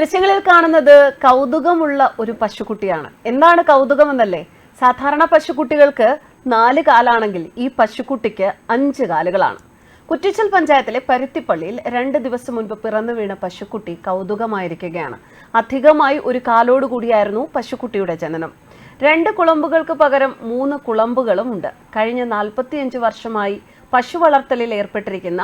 ദൃശ്യങ്ങളിൽ കാണുന്നത് കൗതുകമുള്ള ഒരു പശുക്കുട്ടിയാണ്. എന്താണ് കൗതുകമെന്നല്ലേ? സാധാരണ പശുക്കുട്ടികൾക്ക് നാല് കാലാണെങ്കിൽ ഈ പശുക്കുട്ടിക്ക് അഞ്ച് കാലുകളാണ്. കുറ്റിച്ചൽ പഞ്ചായത്തിലെ പരുത്തിപ്പള്ളിയിൽ രണ്ട് ദിവസം മുൻപ് പിറന്നു വീണ പശുക്കുട്ടി കൗതുകമായിരിക്കുകയാണ്. അധികമായി ഒരു കാലോടുകൂടിയായിരുന്നു പശുക്കുട്ടിയുടെ ജനനം. രണ്ട് കുളമ്പുകൾക്ക് പകരം മൂന്ന് കുളമ്പുകളും ഉണ്ട്. കഴിഞ്ഞ നാൽപ്പത്തിയഞ്ച് വർഷമായി പശു വളർത്തലിൽ ഏർപ്പെട്ടിരിക്കുന്ന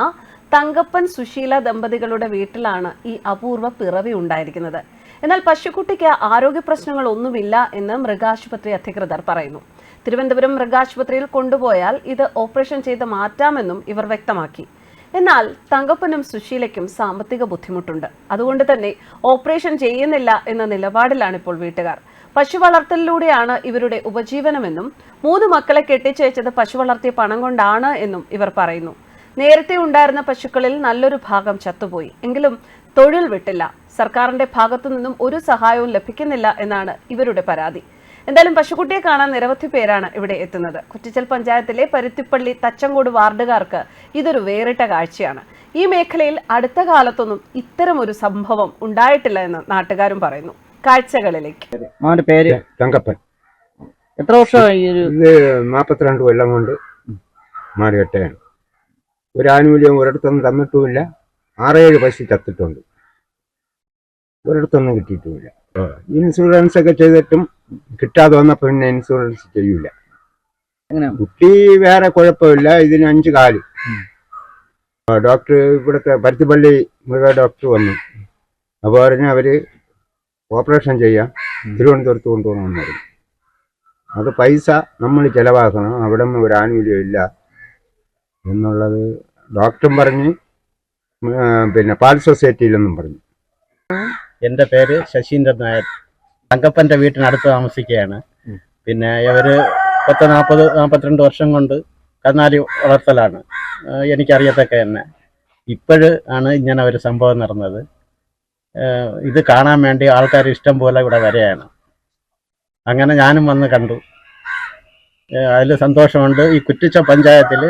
തങ്കപ്പൻ സുശീല ദമ്പതികളുടെ വീട്ടിലാണ് ഈ അപൂർവ പിറവി ഉണ്ടായിരിക്കുന്നത്. എന്നാൽ പശുക്കുട്ടിക്ക് ആരോഗ്യ പ്രശ്നങ്ങൾ ഒന്നുമില്ല എന്ന് മൃഗാശുപത്രി അധികൃതർ പറയുന്നു. തിരുവനന്തപുരം മൃഗാശുപത്രിയിൽ കൊണ്ടുപോയാൽ ഇത് ഓപ്പറേഷൻ ചെയ്ത് മാറ്റാമെന്നും ഇവർ വ്യക്തമാക്കി. എന്നാൽ തങ്കപ്പനും സുശീലയ്ക്കും സാമ്പത്തിക ബുദ്ധിമുട്ടുണ്ട്. അതുകൊണ്ട് തന്നെ ഓപ്പറേഷൻ ചെയ്യുന്നില്ല എന്ന നിലപാടിലാണ് ഇപ്പോൾ വീട്ടുകാർ. പശു വളർത്തലിലൂടെയാണ് ഇവരുടെ ഉപജീവനമെന്നും മൂന്ന് മക്കളെ കെട്ടിച്ചയച്ചത് പശു വളർത്തിയ പണം കൊണ്ടാണ് എന്നും ഇവർ പറയുന്നു. നേരത്തെ ഉണ്ടായിരുന്ന പശുക്കളിൽ നല്ലൊരു ഭാഗം ചത്തുപോയി. എങ്കിലും തൊഴിൽ വിട്ടില്ല. സർക്കാരിന്റെ ഭാഗത്തു നിന്നും ഒരു സഹായവും ലഭിക്കുന്നില്ല എന്നാണ് ഇവരുടെ പരാതി. എന്തായാലും പശുക്കുട്ടിയെ കാണാൻ നിരവധി പേരാണ് ഇവിടെ എത്തുന്നത്. കുറ്റിച്ചൽ പഞ്ചായത്തിലെ പരുത്തിപ്പള്ളി തച്ചങ്കോട് വാർഡുകാർക്ക് ഇതൊരു വേറിട്ട കാഴ്ചയാണ്. ഈ മേഖലയിൽ അടുത്ത കാലത്തൊന്നും ഇത്തരം ഒരു സംഭവം ഉണ്ടായിട്ടില്ല എന്ന് നാട്ടുകാരും പറയുന്നു. കാഴ്ചകളിലേക്ക്. മോന്റെ പേര്? തങ്കപ്പൻ എത്ര വർഷമായി ഈ ഒരു ഇത് നാൽപ്പത്തിരണ്ട് കൊല്ലം കൊണ്ട് മാറികെട്ടയാണ് ഒരു ആനുകൂല്യം ഒരിടത്തൊന്നും തന്നിട്ടുമില്ല. ആറേഴ് പശു ചത്തിട്ടുണ്ട്. ഒരിടത്തൊന്നും കിട്ടിയിട്ടുമില്ല. ഇൻഷുറൻസ് ഒക്കെ ചെയ്തിട്ടും കിട്ടാതെ വന്നപ്പോൾ പിന്നെ ഇൻഷുറൻസ് ചെയ്യൂല. കുട്ടി വേറെ കുഴപ്പമില്ല. ഇതിന് അഞ്ച് കാൽ. ഡോക്ടർ ഇവിടുത്തെ പരുത്തിപ്പള്ളി മൃഗ ഡോക്ടർ വന്നു. അപ്പോൾ പറഞ്ഞ് അവർ ഓപ്പറേഷൻ ചെയ്യാം. തിരുവനന്തപുരത്ത് കൊണ്ടുപോകണമെന്ന് പറഞ്ഞു അത് പൈസ നമ്മൾ ചെലവാക്കണം. അവിടെ ഒരു ആനുകൂല്യം ഇല്ല. എന്നുള്ളത് ഡോക്ടറും പറഞ്ഞ്. പിന്നെ പാൽ സൊസൈറ്റിയിലെന്നും പറഞ്ഞു. എന്റെ പേര് ശശീന്ദ്രൻ നായർ. തങ്കപ്പന്റെ വീട്ടിനടുത്ത് താമസിക്കുകയാണ്. പിന്നെ ഇവർ പത്ത് നാൽപ്പത് നാൽപ്പത്തിരണ്ട് വർഷം കൊണ്ട് കന്നാലി വളർത്തലാണ്. എനിക്കറിയത്തക്ക തന്നെ ഇപ്പോഴ് ആണ് ഇങ്ങനെ ഒരു സംഭവം നടന്നത്. ഇത് കാണാൻ വേണ്ടി ആൾക്കാർ ഇഷ്ടം പോലെ ഇവിടെ വരെയാണ്. അങ്ങനെ ഞാനും വന്ന് കണ്ടു. അതിൽ സന്തോഷമുണ്ട്. ഈ കുറ്റിച്ച പഞ്ചായത്തിൽ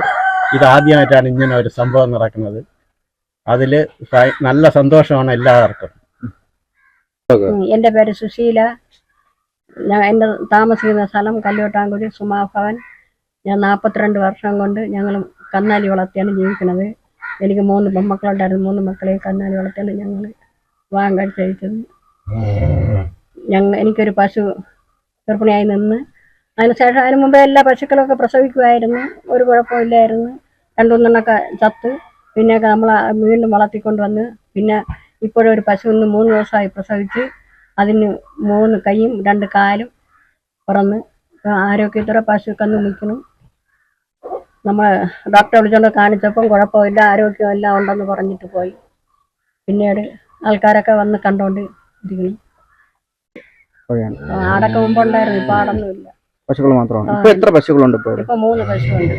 ഇത് ആദ്യമായിട്ടാണ് ഇങ്ങനെ ഒരു സംഭവം നടക്കുന്നത്. അതിൽ നല്ല സന്തോഷമാണ് എല്ലാവർക്കും. എന്റെ പേര് സുശീല. ഞാൻ എന്റെ താമസിക്കുന്ന സ്ഥലം കല്ലോട്ടാങ്കുടി സുമാഭവൻ ഞാൻ നാൽപ്പത്തിരണ്ട് വർഷം കൊണ്ട് ഞങ്ങൾ കന്നാലി വളർത്തിയാണ് ജീവിക്കുന്നത്. എനിക്ക് മൂന്ന് പെൺമക്കളുണ്ടായിരുന്നു മൂന്ന് മക്കളെ കന്നാലി വളർത്തിയാണ് ഞങ്ങൾ വാങ്ങാൻ കഴിച്ചത്. ഞങ്ങൾ എനിക്കൊരു പശു ഗർഭിണിയായി നിന്ന് അതിനുശേഷം അതിന് മുമ്പേ എല്ലാ പശുക്കളൊക്കെ പ്രസവിക്കുമായിരുന്നു ഒരു കുഴപ്പമില്ലായിരുന്നു. രണ്ടുമൂന്നെണ്ണൊക്കെ ചത്ത്. പിന്നെയൊക്കെ നമ്മൾ വീണ്ടും വളർത്തിക്കൊണ്ട് വന്ന് പിന്നെ ഇപ്പോഴൊരു പശു ഒന്ന് മൂന്ന് ദിവസമായി പ്രസവിച്ച് അതിന് മൂന്ന് കൈയും രണ്ട് കാലും പിറന്ന് ആരോഗ്യത്തോടെ പശു കന്ന് നിൽക്കണം. നമ്മൾ ഡോക്ടറെ വിളിച്ചുകൊണ്ട് കാണിച്ചപ്പം കുഴപ്പമില്ല ആരോഗ്യം എല്ലാം ഉണ്ടെന്ന് പറഞ്ഞിട്ട് പോയി. പിന്നീട് ആൾക്കാരൊക്കെ വന്ന് കണ്ടോണ്ട് ഇരിക്കണം. ആടൊക്കെ മുമ്പുണ്ടായിരുന്നു ഇപ്പൊ ആടൊന്നുമില്ല. പശുക്കൾ മാത്രമാണ്. ഇപ്പൊ എത്ര പശുക്കളുണ്ട് ഇപ്പൊ മൂന്ന് പശുവുണ്ട്